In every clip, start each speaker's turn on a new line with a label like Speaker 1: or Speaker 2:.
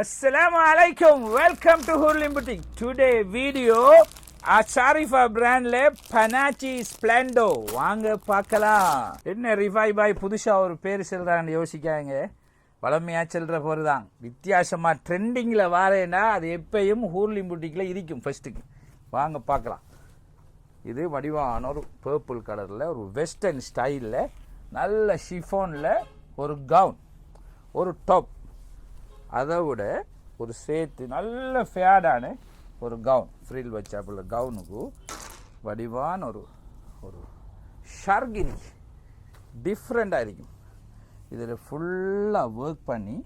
Speaker 1: Assalamu alaikum. Welcome to Hurlim Boutique. Today video Acharifa பிராண்ட்ல பனாச்சி ஸ்பிளண்டோ வாங்க பார்க்கலாம். என்ன ரிஃபை பாய் புதுசா ஒரு பேர் சொல்றான்னு யோசிக்காங்க வளமையா செல்கிற போது தான். வித்தியாசமா ட்ரெண்டிங்கில் வாரேன்னா அது எப்பயும் ஹூர்லிம் புட்டிக்கில் இருக்கும் ஃபர்ஸ்ட்டுக்கு வாங்க பார்க்கலாம். இது வடிவான ஒரு பர்பிள் கலரில் ஒரு வெஸ்டர்ன் ஸ்டைலில் நல்ல ஷிஃபோனில் ஒரு கவுன் ஒரு டாப் அதை விட ஒரு சேர்த்து நல்ல ஃபேடான ஒரு கவுன் ஃப்ரில் வச்சாப்புல கவுனுக்கு வடிவான ஒரு ஒரு ஷர்கினி டிஃப்ரெண்ட்டாக இருக்கும். இதில் ஃபுல்லாக ஒர்க் பண்ணி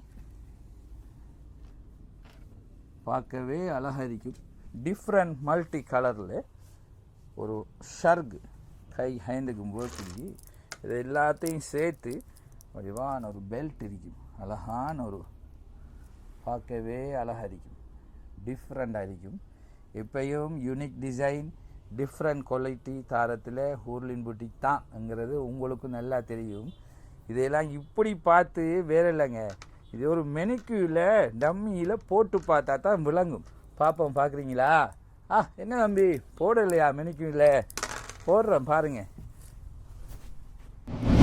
Speaker 1: பார்க்கவே அழகாக இருக்கும் டிஃப்ரெண்ட் மல்டி கலரில் ஒரு ஷர்க் கை ஹைண்டுக்கும் ஒர்க் இருக்கு. இது எல்லாத்தையும் சேர்த்து வடிவான ஒரு பெல்ட் இருக்கும் அழகான ஒரு பார்க்கவே அழகாக டிஃப்ரெண்ட்டாக இருக்கும் எப்பயும் யூனிக் டிசைன் டிஃப்ரெண்ட் குவாலிட்டி தாரத்தில் ஹூர்லின் புட்டிக் தான்ங்கிறது உங்களுக்கும் நல்லா தெரியும். இதையெல்லாம் இப்படி பார்த்து வேற இல்லைங்க. இது ஒரு மெனிக்யூவில் டம்மியில் போட்டு பார்த்தா தான் விளங்கும். பார்ப்போம் பார்க்குறீங்களா? ஆ என்ன தம்பி? போடலையா மெனிக்யூவில் போடுறேன் பாருங்கள்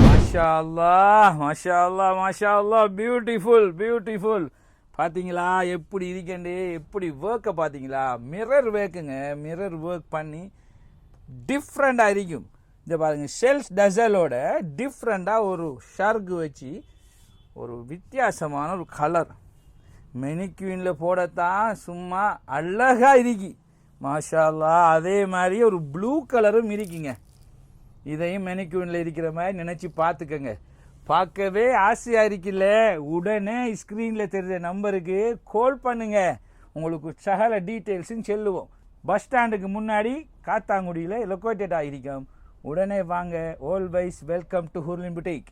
Speaker 1: மாஷா அல்லா மாஷா அல்லா மாஷா அல்லா பியூட்டிஃபுல் பியூட்டிஃபுல் பார்த்தீங்களா எப்படி இருக்கண்டு எப்படி ஒர்க்கை பார்த்தீங்களா மிரர் ஒர்க்குங்க மிரர் ஒர்க் பண்ணி டிஃப்ரெண்ட்டாக இருக்கும். இந்த பாருங்க ஷெல்ஸ் டசலோட டிஃப்ரெண்ட்டாக ஒரு ஷர்க் வச்சு ஒரு வித்தியாசமான ஒரு கலர் மெனிக்யூனில் போடத்தான் சும்மா அழகாக இருக்கு. மாஷாலா அதே மாதிரி ஒரு ப்ளூ கலரும் இருக்குங்க. இதையும் மெனிக்யூனில் இருக்கிற மாதிரி நினச்சி பார்த்துக்கங்க. பார்க்கவே ஆசையாக இருக்குல்ல? உடனே ஸ்க்ரீனில் தெரிஞ்ச நம்பருக்கு கால் பண்ணுங்க. உங்களுக்கு சகல டீட்டெயில்ஸும் சொல்லுவோம். பஸ் ஸ்டாண்டுக்கு முன்னாடி காத்தாங்குடியில் லொக்கேட்டட் ஆகிருக்கோம் உடனே வாங்க. Always welcome to Hurlin boutique